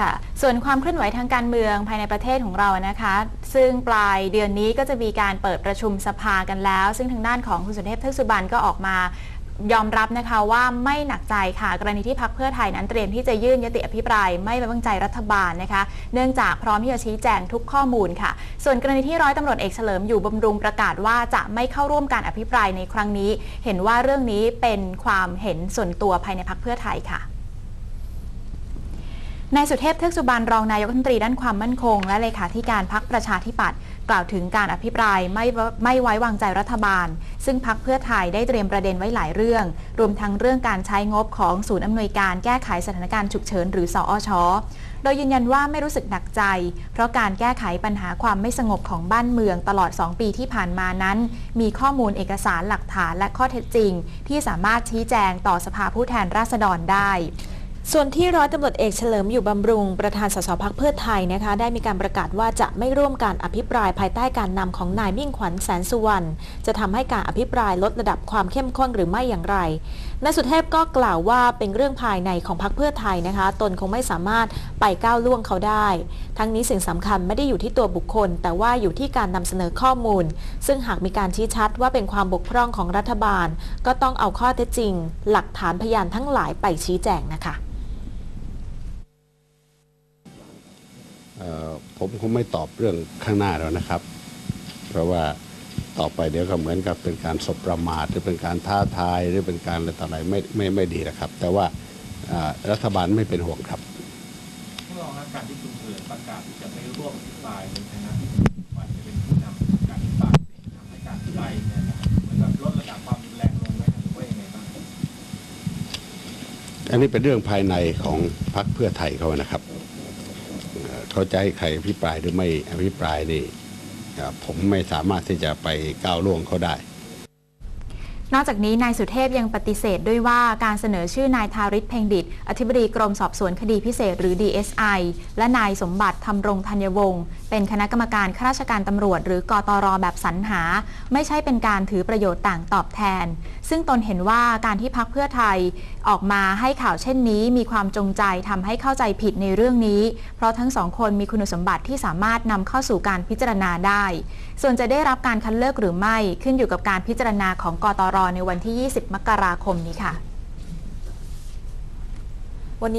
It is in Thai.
ค่ะ ส่วนความเคลื่อนไหวทางการเมืองภายในประเทศของเรานะคะ ซึ่งปลายเดือนนี้ก็จะมีการเปิดประชุมสภากันแล้ว ซึ่งทางด้านของคุณสุเทพเทือกสุบรรณก็ออกมายอมรับนะคะว่าไม่หนักใจค่ะ กรณีที่พักเพื่อไทยนั้นเตรียมที่จะยื่นยติอภิปรายไม่ไว้วางใจรัฐบาลนะคะ เนื่องจากพร้อมที่จะชี้แจงทุกข้อมูลค่ะ ส่วนกรณีที่ร้อยตำรวจเอกเฉลิมอยู่บำรุงประกาศว่าจะไม่เข้าร่วมการอภิปรายในครั้งนี้ เห็นว่าเรื่องนี้เป็นความเห็นส่วนตัวภายในพักเพื่อไทยค่ะ นายสุเทพเทือกสุบรรณรองนายกรัฐมนตรีด้านความมั่นคง และเลขาธิการพักประชาธิปัตย์กล่าวถึงการอภิปรายไม่ไม่ไว้วางใจรัฐบาล ซึ่งพักเพื่อไทยได้เตรียมประเด็นไว้หลายเรื่อง รวมทั้งเรื่องการใช้งบของศูนย์อำนวยการแก้ไขสถานการณ์ฉุกเฉินหรือสอชโดยยืนยันว่าไม่รู้สึกหนักใจ เพราะการแก้ไขปัญหาความไม่สงบของบ้านเมืองตลอด 2 ปีที่ผ่านมานั้น มีข้อมูลเอกสารหลักฐานและข้อเท็จจริง ที่สามารถชี้แจงต่อสภาผู้แทนราษฎรได้ ส่วนที่ร้อยตำรวจเอกเฉลิมอยู่บำรุงประธานสสพักเพื่อไทยนะคะ ได้มีการประกาศว่าจะไม่ร่วมการอภิปรายภายใต้การนำของนายมิ่งขวัญแสนสุวรรณจะทำให้การอภิปรายลดระดับความเข้มข้นหรือไม่อย่างไรนายสุเทพก็กล่าวว่าเป็นเรื่องภายในของพักเพื่อไทยนะคะ ตนคงไม่สามารถไปก้าวล่วงเขาได้ ทั้งนี้สิ่งสำคัญไม่ได้อยู่ที่ตัวบุคคล แต่ว่าอยู่ที่การนำเสนอข้อมูล ซึ่งหากมีการชี้ชัดว่าเป็นความบกพร่องของรัฐบาล ก็ต้องเอาข้อเท็จจริง หลักฐานพยานทั้งหลายไปชี้แจงนะคะ เอ่อ ผมคงไม่ตอบเรื่องข้างหน้าแล้วนะครับ เพราะว่าต่อไปเดี๋ยวก็เหมือนกับเป็นการสบประมาทหรือเป็นการท้าทายหรือเป็นการอะไรต่ออะไรไม่ไม่ไม่ดีนะครับ แต่ว่ารัฐบาลไม่เป็นห่วงครับท่านรองครับการที่คุณเฉลิมประกาศที่จะไม่ร่วมอภิปรายในฐานะที่ฝ่ายจะเป็นผู้นำการอภิปรายทำให้การอภิปรายเนี่ยนะครับเหมือนกับลดระดับความรุนแรงลงไหมครับหรือว่ายังไงบ้างอันนี้เป็นเรื่องภายในของพรรคเพื่อไทยเขานะครับ เขาจะให้ใครอภิปรายหรือไม่อภิปรายนี่ผมไม่สามารถที่จะไปก้าวล่วงเขาได้ นอกจากนี้นายสุเทพยังปฏิเสธด้วยว่าการเสนอชื่อนายทาริศเพ่งดิต อธิบดีกรมสอบสวนคดีพิเศษหรือ DSI และนายสมบัติธรรมรงธัญวงศ์เป็นคณะกรรมการข้าราชการตำรวจ หรือกตรแบบสรรหา ไม่ใช่เป็นการถือประโยชน์ต่างตอบแทน ซึ่งตนเห็นว่าการที่พักเพื่อไทยออกมาให้ข่าวเช่นนี้ มีความจงใจทำให้เข้าใจผิดในเรื่องนี้ เพราะทั้งสองคนมีคุณสมบัติที่สามารถนำเข้าสู่การพิจารณาได้ ส่วนจะได้รับการคัดเลือกหรือไม่ขึ้นอยู่กับการพิจารณาของกตรในวันที่ 20 มกราคมนี้ค่ะ วันนี้